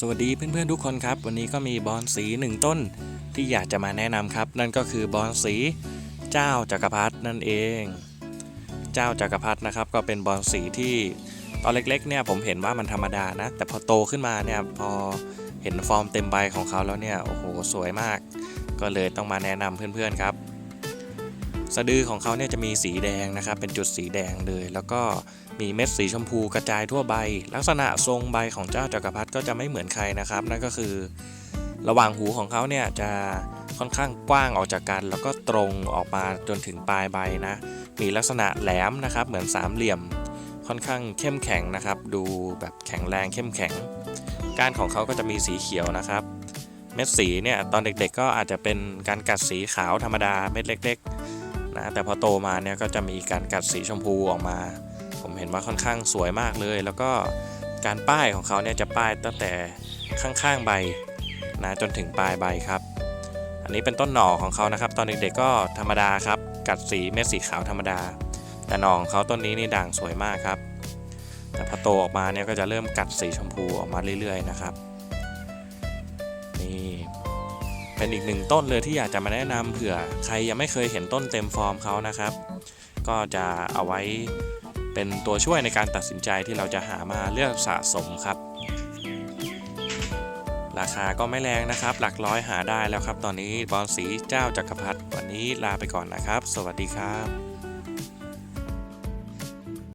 สวัสดีเพื่อนๆทุกคนครับ วันนี้ก็มีบอนสีหนึ่งต้นที่อยากจะมาแนะนำครับ นั่นก็คือบอนสีเจ้าจักรพรรดินั่นเอง เจ้าจักรพรรดินะครับ ก็เป็นบอนสีที่ตอนเล็กๆเนี่ยผมเห็นว่ามันธรรมดานะ แต่พอโตขึ้นมาเนี่ยพอเห็นฟอร์มเต็มใบของเขาแล้วเนี่ยโอ้โหสวยมาก ก็เลยต้องมาแนะนำเพื่อนๆครับ สะดือของเขาเนี่ยจะมีสีแดงนะครับ เป็นจุดสีแดงเลย แล้วก็มีเม็ดสีชมพูกระจายทั่วใบ ลักษณะทรงใบของเจ้าจักรพรรดิก็จะไม่เหมือนใครนะครับ นั่นก็คือ ระหว่างหูของเขาเนี่ยจะค่อนข้างกว้างออกจากกัน แล้วก็ตรงออกมาจนถึงปลายใบนะ มีลักษณะแหลมนะครับ เหมือนสามเหลี่ยม ค่อนข้างเข้มแข็งนะครับ ดูแบบแข็งแรงเข้มแข็ง ก้านของเขาก็จะมีสีเขียวนะครับ เม็ดสีเนี่ยตอนเด็กๆก็อาจจะเป็นการกัดสีขาวธรรมดาเม็ดเล็ก ๆ นะแต่พอโตมาเนี่ยก็จะมีการกัดสีชมพูออกมา ผมเห็นว่าค่อนข้างสวยมากเลย แล้วก็การป้ายของเขาเนี่ยจะป้ายตั้งแต่ข้างๆใบนะจนถึงปลายใบครับ อันนี้เป็นต้นหน่อของเขานะครับ ตอนเด็กๆก็ธรรมดาครับ กัดสีเม็ดสีขาวธรรมดา แต่หน่อของเขาต้นนี้นี่ด่างสวยมากครับ แต่พอโตออกมาเนี่ยก็จะเริ่มกัดสีชมพูออกมาเรื่อยๆนะครับนี่ เป็นอีกหนึ่งต้นเลยที่อยากจะมาแนะนำเผื่อใครยังไม่เคยเห็นต้นเต็มฟอร์มเขานะครับ ก็จะเอาไว้เป็นตัวช่วยในการตัดสินใจที่เราจะหามาเลือกสะสมครับ ราคาก็ไม่แรงนะครับ หลักร้อยหาได้แล้วครับ ตอนนี้บอลสีเจ้าจักรพรรดิวันนี้ลาไปก่อนนะครับ สวัสดีครับ